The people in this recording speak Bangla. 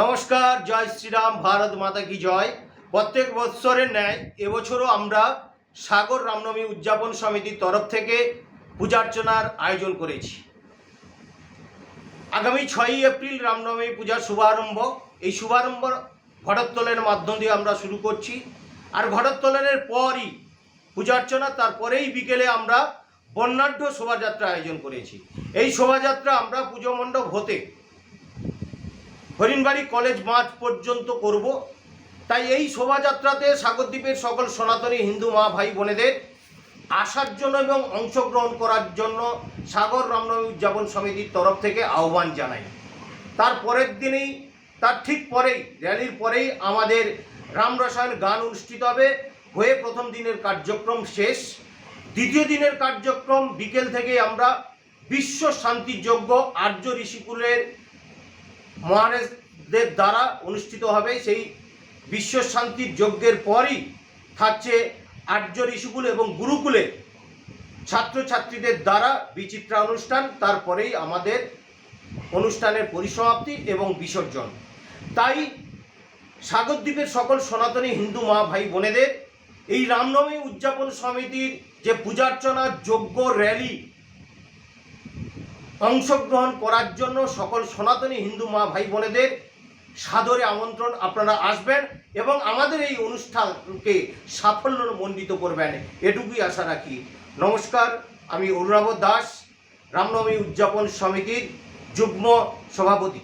নমস্কার, জয় শ্রীরাম, ভারত মাতা কি জয়? প্রত্যেক বৎসরের ন্যায়, এবছরও আমরা সাগর রামনবমী উদযাপন সমিতির তরফ থেকে পূজার্চনার আয়োজন করেছি। আগামী ছয়ই এপ্রিল রামনবমী পূজার শুভারম্ভ। এই শুভারম্ভ ঘটোত্তোলনের মাধ্যম দিয়ে আমরা শুরু করছি। আর ঘটোত্তোলনের পরই পূজার্চনা, তারপরেই বিকেলে আমরা বর্ণাঢ্য শোভাযাত্রা আয়োজন করেছি। এই শোভাযাত্রা আমরা পুজো মণ্ডপ হতে হরিণবাড়ি কলেজ মাঠ পর্যন্ত করব। তাই এই শোভাযাত্রাতে সাগরদ্বীপের সকল সনাতনী হিন্দু মা ভাই বোনেদের আসার জন্য এবং অংশগ্রহণ করার জন্য সাগর রামনবমী উদযাপন সমিতির তরফ থেকে আহ্বান জানাই। তার পরের দিনেই, তার ঠিক পরেই, র্যালির পরেই আমাদের রাম রসায়ন গান অনুষ্ঠিত হবে। হয়ে প্রথম দিনের কার্যক্রম শেষ। দ্বিতীয় দিনের কার্যক্রম বিকেল থেকে আমরা বিশ্ব শান্তি যজ্ঞ আর্য ঋষিকুলের মহারাজদের দ্বারা অনুষ্ঠিত হবে, সেই বিশ্ব শান্তির যজ্ঞের পরই থাকছে আর্য ঋষিকুল এবং গুরুকুলে ছাত্রছাত্রীদের দ্বারা বিচিত্রা অনুষ্ঠান, তারপরেই আমাদের অনুষ্ঠানের পরিসমাপ্তি এবং বিসর্জন। তাই সাগরদ্বীপের সকল সনাতনী হিন্দু মা, ভাই, বোনেদের এই রামনবমী উদযাপন সমিতির যে পূজার্চনা যোগ্য র্যালি অংশগ্রহণ করার জন্য সকল সনাতনী হিন্দু মা ভাই বোনেদের সাদরে আমন্ত্রণ আপনারা আসবেন এবং আমাদের এই অনুষ্ঠানকে সাফল্য মণ্ডিত করবেন। এটুকুই আশা রাখি। নমস্কার, আমি অনুরাব দাস, রামনবমী উদযাপন সমিতির যুগ্ম সভাপতি।